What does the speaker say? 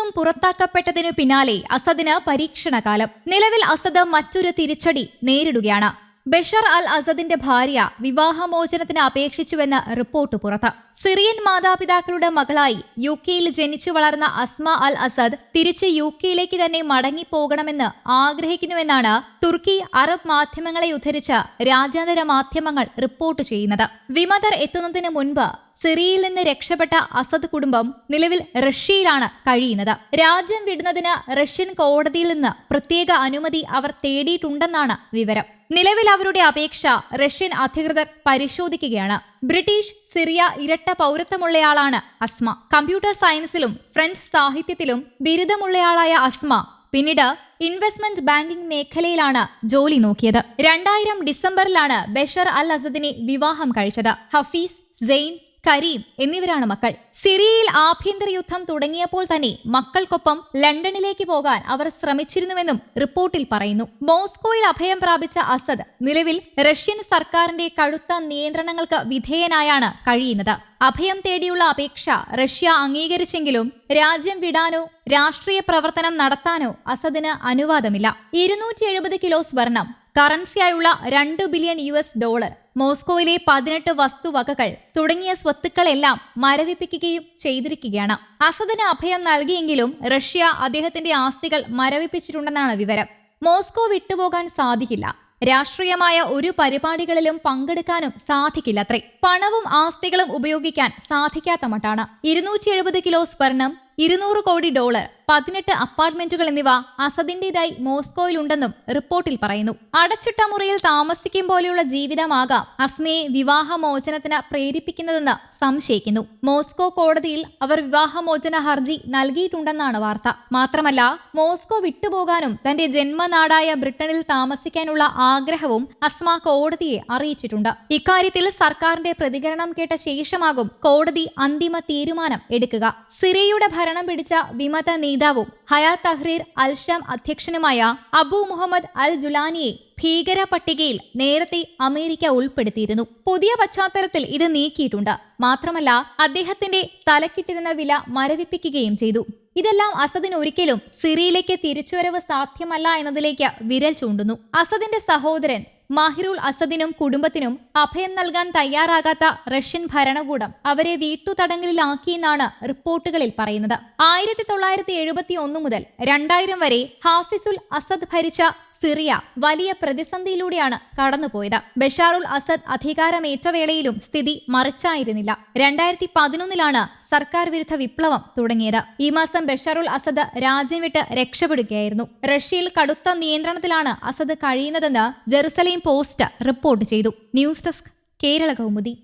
നിന്നും പുറത്താക്കപ്പെട്ടതിനു പിന്നാലെ അസദിന് പരീക്ഷണകാലം. നിലവിൽ അസദ് മറ്റൊരു തിരിച്ചടി നേരിടുകയാണ്. ബഷർ അൽ അസദിന്റെ ഭാര്യ വിവാഹമോചനത്തിന് അപേക്ഷിച്ചുവെന്ന് റിപ്പോർട്ട് പുറത്ത്. സിറിയൻ മാതാപിതാക്കളുടെ മകളായി യു കെയിൽ ജനിച്ചു വളർന്ന അസ്മ അൽ അസദ് തിരിച്ച് യു കെയിലേക്ക് തന്നെ മടങ്ങിപ്പോകണമെന്ന് ആഗ്രഹിക്കുന്നുവെന്നാണ് തുർക്കി അറബ് മാധ്യമങ്ങളെ ഉദ്ധരിച്ച രാജ്യാന്തര മാധ്യമങ്ങൾ റിപ്പോർട്ട് ചെയ്യുന്നത്. വിമതർ എത്തുന്നതിന് മുൻപ് സിറിയയിൽ നിന്ന് രക്ഷപ്പെട്ട അസദ് കുടുംബം നിലവിൽ റഷ്യയിലാണ് കഴിയുന്നത്. രാജ്യം വിടുന്നതിന് റഷ്യൻ കോടതിയിൽ നിന്ന് പ്രത്യേക അനുമതി അവർ തേടിയിട്ടുണ്ടെന്നാണ് വിവരം. നിലവിൽ അവരുടെ അപേക്ഷ റഷ്യൻ അധികൃതർ പരിശോധിക്കുകയാണ്. ബ്രിട്ടീഷ് സിറിയ ഇരട്ട പൗരത്വമുള്ളയാളാണ് അസ്മ. കമ്പ്യൂട്ടർ സയൻസിലും ഫ്രഞ്ച് സാഹിത്യത്തിലും ബിരുദമുള്ളയാളായ അസ്മ. പിന്നീട് ഇൻവെസ്റ്റ്മെന്റ് ബാങ്കിംഗ് മേഖലയിലാണ് ജോലി നോക്കിയത്. രണ്ടായിരം ഡിസംബറിലാണ് ബഷർ അൽ അസദിനെ വിവാഹം കഴിച്ചത്. ഹഫീസ് സെയിൻ കരീം എന്നിവരാണ് മക്കൾ. സിറിയയിൽ ആഭ്യന്തര യുദ്ധം തുടങ്ങിയപ്പോൾ തന്നെ മക്കൾക്കൊപ്പം ലണ്ടനിലേക്ക് പോകാൻ അവർ ശ്രമിച്ചിരുന്നുവെന്നും റിപ്പോർട്ടിൽ പറയുന്നു. മോസ്കോയിൽ അഭയം പ്രാപിച്ച അസദ് നിലവിൽ റഷ്യൻ സർക്കാരിന്റെ കടുത്ത നിയന്ത്രണങ്ങൾക്ക് വിധേയനായാണ് കഴിയുന്നത്. അഭയം തേടിയുള്ള അപേക്ഷ റഷ്യ അംഗീകരിച്ചെങ്കിലും രാജ്യം വിടാനോ രാഷ്ട്രീയ പ്രവർത്തനം നടത്താനോ അസദിന് അനുവാദമില്ല. ഇരുന്നൂറ്റി എഴുപത് കിലോ സ്വർണം കറൻസിയായുള്ള രണ്ട് ബില്യൺ യു ഡോളർ മോസ്കോയിലെ പതിനെട്ട് വസ്തുവകകൾ തുടങ്ങിയ സ്വത്തുക്കളെല്ലാം മരവിപ്പിക്കുകയും ചെയ്തിരിക്കുകയാണ്. അസദിന് അഭയം നൽകിയെങ്കിലും റഷ്യ അദ്ദേഹത്തിന്റെ ആസ്തികൾ മരവിപ്പിച്ചിട്ടുണ്ടെന്നാണ് വിവരം. മോസ്കോ വിട്ടുപോകാൻ സാധിക്കില്ല. രാഷ്ട്രീയമായ ഒരു പരിപാടികളിലും പങ്കെടുക്കാനും സാധിക്കില്ലത്രേ. പണവും ആസ്തികളും ഉപയോഗിക്കാൻ സാധിക്കാത്ത മട്ടാണ്. ഇരുന്നൂറ്റി എഴുപത് കിലോ സ്വർണം ഇരുന്നൂറ് കോടി ഡോളർ പതിനെട്ട് അപ്പാർട്ട്മെന്റുകൾ എന്നിവ അസദിന്റേതായി മോസ്കോയിലുണ്ടെന്നും റിപ്പോർട്ടിൽ പറയുന്നു. അടച്ചിട്ട മുറിയിൽ താമസിക്കും പോലെയുള്ള ജീവിതമാകാം അസ്മയെ വിവാഹമോചനത്തിന് പ്രേരിപ്പിക്കുന്നതെന്ന് സംശയിക്കുന്നു. മോസ്കോ കോടതിയിൽ അവർ വിവാഹമോചന ഹർജി നൽകിയിട്ടുണ്ടെന്നാണ് വാർത്ത. മാത്രമല്ല മോസ്കോ വിട്ടുപോകാനും തന്റെ ജന്മനാടായ ബ്രിട്ടനിൽ താമസിക്കാനുള്ള ആഗ്രഹവും അസ്മ കോടതിയെ അറിയിച്ചിട്ടുണ്ട്. ഇക്കാര്യത്തിൽ സർക്കാരിന്റെ പ്രതികരണം കേട്ട ശേഷമാകും കോടതി അന്തിമ തീരുമാനം എടുക്കുക. സിറിയയുടെ ഭരണം പിടിച്ച വിമത നേതാവും ഹയാ തഹ്രീർ അൽഷാം അധ്യക്ഷനുമായ അബു മുഹമ്മദ് അൽ ജുലാനിയെ ഭീകര പട്ടികയിൽ നേരത്തെ അമേരിക്ക ഉൾപ്പെടുത്തിയിരുന്നു. പുതിയ പശ്ചാത്തലത്തിൽ ഇത് നീക്കിയിട്ടുണ്ട്. മാത്രമല്ല അദ്ദേഹത്തിന്റെ തലക്കിട്ടിരുന്ന വില മരവിപ്പിക്കുകയും ചെയ്തു. ഇതെല്ലാം അസദിന് ഒരിക്കലും സിറിയയിലേക്ക് തിരിച്ചുവരവ് സാധ്യമല്ല എന്നതിലേക്ക് വിരൽ ചൂണ്ടുന്നു. അസദിന്റെ സഹോദരൻ മാഹിറുൽ അസദിനും കുടുംബത്തിനും അഭയം നൽകാൻ തയ്യാറാകാത്ത റഷ്യൻ ഭരണകൂടം അവരെ വീട്ടുതടങ്കലിലാക്കിയെന്നാണ് റിപ്പോർട്ടുകളിൽ പറയുന്നത്. ആയിരത്തി തൊള്ളായിരത്തി എഴുപത്തി ഒന്ന് മുതൽ രണ്ടായിരം വരെ ഹാഫിസുൽ അസദ് ഭരിച്ച സിറിയ വലിയ പ്രതിസന്ധിയിലൂടെയാണ് കടന്നുപോയത്. ബഷാറുൽ അസദ് അധികാരമേറ്റ വേളയിലും സ്ഥിതി മറിച്ചായിരുന്നില്ല. രണ്ടായിരത്തി പതിനൊന്നിലാണ് സർക്കാർ വിരുദ്ധ വിപ്ലവം തുടങ്ങിയത്. ഈ മാസം ബഷാറുൽ അസദ് രാജ്യം വിട്ട് രക്ഷപ്പെടുകയായിരുന്നു. റഷ്യയിൽ കടുത്ത നിയന്ത്രണത്തിലാണ് അസദ് കഴിയുന്നതെന്ന് ജെറുസലേം പോസ്റ്റ് റിപ്പോർട്ട് ചെയ്തു. News desk Kerala Kaumudi.